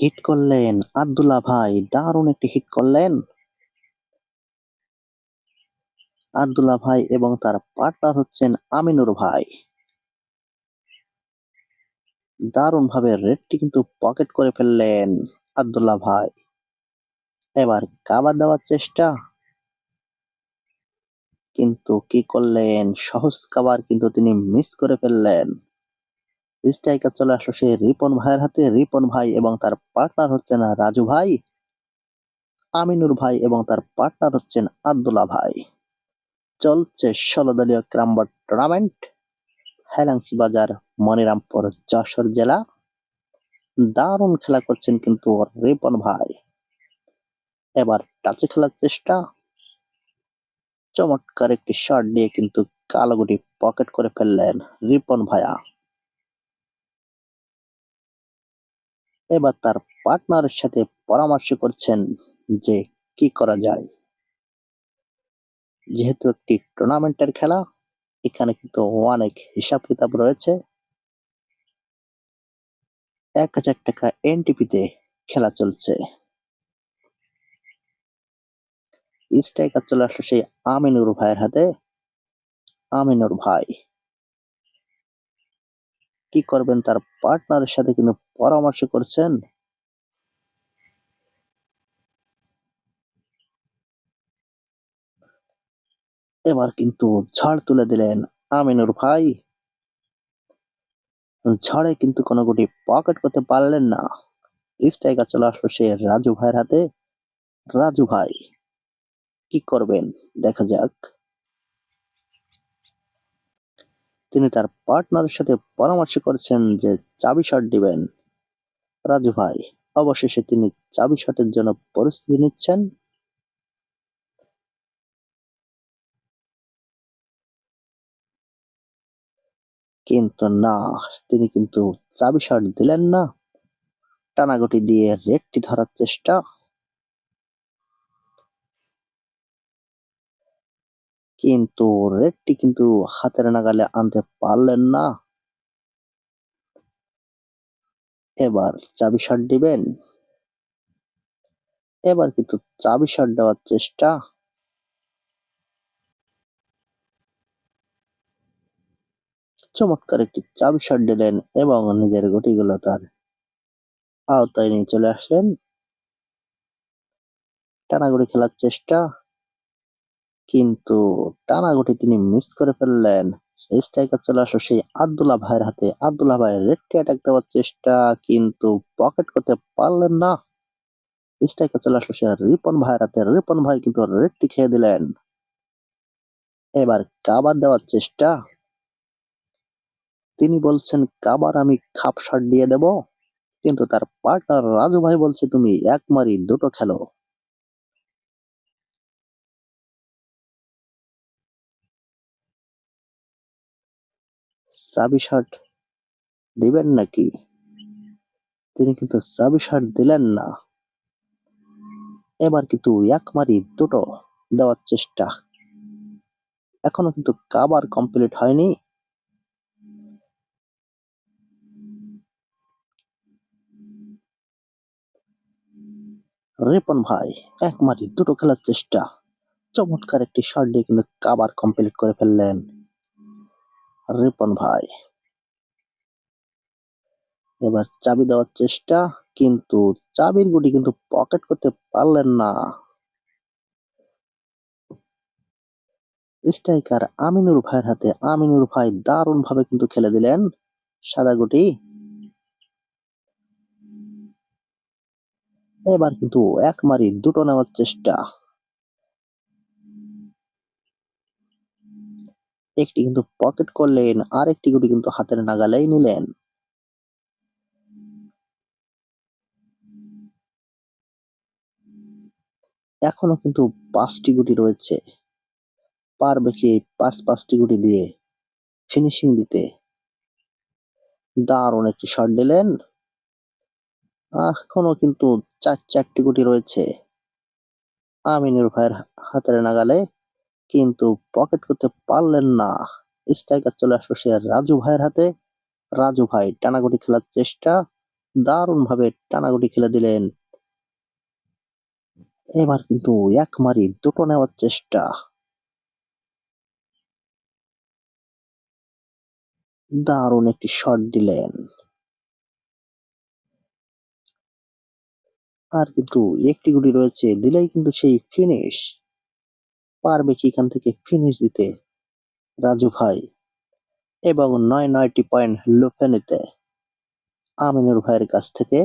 Hit করলেন। আব্দুল্লাহ ভাই, দারুণ একটি হিট করলেন। আব্দুল্লাহ ভাই এবং তার পার্টনার হচ্ছেন আমিনুর ভাই। দারুণ ভাবে রেডটি কিন্তু পকেট করে ফেললেন আব্দুল্লাহ ভাই। এবার কাবার দেওয়ার চেষ্টা। কিন্তু কি করলেন? সহজ কাবার কিন্তু তিনি মিস করে ফেললেন। স্ট্রাইকার চলে আসলো সে রিপন ভাইয়ের হাতে। রিপন ভাই এবং তার পার্টনার হচ্ছেন রাজু ভাই, আমিনুর ভাই এবং তার পার্টনার হচ্ছেন আব্দুল্লাহ ভাই। চলছে ষোলো দলীয় ক্রাম্বর টুর্নামেন্ট হেলাংসি বাজার, মনিরামপুর, যশোর জেলা। দারুণ খেলা করছেন কিন্তু রিপন ভাই। এবার টাচে খেলার চেষ্টা। চমৎকার একটি শট দিয়ে কিন্তু কালোগুটি পকেট করে ফেললেন রিপন ভাইয়া। এবার তার পার্টনারের সাথে পরামর্শ করছেন যে কি করা যায়। যেহেতু একটি টুর্নামেন্টের খেলা, এখানে কিন্তু অনেক হিসাব কিতাব রয়েছে। এক হাজার টাকা এনটিপিতে খেলা চলছে। স্ট্রাইকার চলে আসলো সেই আমিনুর ভাইয়ের হাতে। আমিনুর ভাই, কি করবেন তার পার্টনারের সাথে কিন্তু পরামর্শ করছেন? এবার কিন্তু ঝড় তুলে দিলেন আমিনুর ভাই। ঝড়ে কিন্তু কোনো গুটি পকেট করতে পারলেন না। স্ট্রাইকার চলে আসলো সে রাজু ভাইয়ের হাতে। রাজু ভাই, কি করবেন? দেখা যাক। তিনি তার পার্টনারের সাথে পরামর্শ করছেন যে চাবি শট দিবেন। রাজু ভাই, অবশেষে তিনি চাবি শটের জন্য প্রস্তুতি নিচ্ছেন। কিন্তু না, তিনি কিন্তু চাবি শট দিলেন না। টানাগুটি দিয়ে রেডটি ধরার চেষ্টা। কিন্তু রেডটি কিন্তু হাতের নাগালে আনতে পারলেন না। এবার চাবি শট দিবেন। এবার কিন্তু চাবি শট দেওয়ার চেষ্টা। চমৎকার একটি চাবি শট দিলেন এবং নিজের গুটিগুলো তার আওতায় নিয়ে চলে আসলেন। টানাগুড়ি খেলার চেষ্টা। কিন্তু টানাগুটি তিনি মিস করে ফেললেন। স্ট্রাইকার চলে আসলো সেই আব্দুল্লাহ ভাইয়ের হাতে। আব্দুল্লাহ ভাই রেডটি অ্যাটাক দেওয়ার চেষ্টা, কিন্তু পকেট করতে পারলেন না। স্ট্রাইকার চলে আসলো সে রিপন ভাইয়ের হাতে। রিপন ভাই কিন্তু রেডটি খেয়ে দিলেন। এবার কাবার দেওয়ার চেষ্টা। তিনি বলছেন, কাবার আমি খাপ শট দিয়ে দেব। কিন্তু তার পার্টনার রাজু ভাই বলছে, তুমি এক মারি দুটো খেলো। চাবি শার্ট দিবেন নাকি? তিনি কিন্তু চাবি শার্ট দিলেন না। এবার কিন্তু এক মারি দুটো দেওয়ার চেষ্টা। এখনও কিন্তু কাবার কমপ্লিট হয়নি। রিপন ভাই এক মারি দুটো খেলার চেষ্টা। চমৎকার একটি শট দিয়ে কিন্তু কাবার কমপ্লিট করে ফেললেন। রিপন ভাই। এবার চাবি দেওয়ার চেষ্টা, কিন্তু চাবির গুটি কিন্তু পকেট করতে পারলেন না। স্ট্রাইকার আমিনুর ভাইয়ের হাতে, আমিনুর ভাই দারুণ ভাবে কিন্তু খেলে দিলেন। সাদা গুটি। এবার কিন্তু এক মারি দুটো নেওয়ার চেষ্টা। একটি কিন্তু পকেট করলেন আর একটি গুটি কিন্তু হাতের নাগালেই নিলেন। এখনও কিন্তু পাঁচটি গুটি রয়েছে। পারবে কি পাঁচ পাঁচটি গুটি দিয়ে ফিনিশিং দিতে। দারুণ একটি শট দিলেন। এখনও কিন্তু চার চারটি গুটি রয়েছে। আমিনুর ভাইয়ের হাতের নাগালে কিন্তু পকেট করতে পারলেন না। স্ট্রাইকার চলে আসলো সে রাজু ভাইয়ের হাতে। রাজু ভাই টানাগুটি খেলার চেষ্টা দারুণ ভাবে টানাগুটি খেলে দিলেন। এবার কিন্তু এক মারি দুটো নেওয়ার চেষ্টা। দারুণ একটি শট দিলেন। আর কিন্তু একটি গুটি রয়েছে, দিলেই কিন্তু সেই ফিনিশ পারবে কি এখান থেকে ফিনিশ দিতে। রাজু ভাই এবং নয় নয়টি পয়েন্ট লুফে নিতে। আমিনুর ভাইয়ের কাছ থেকে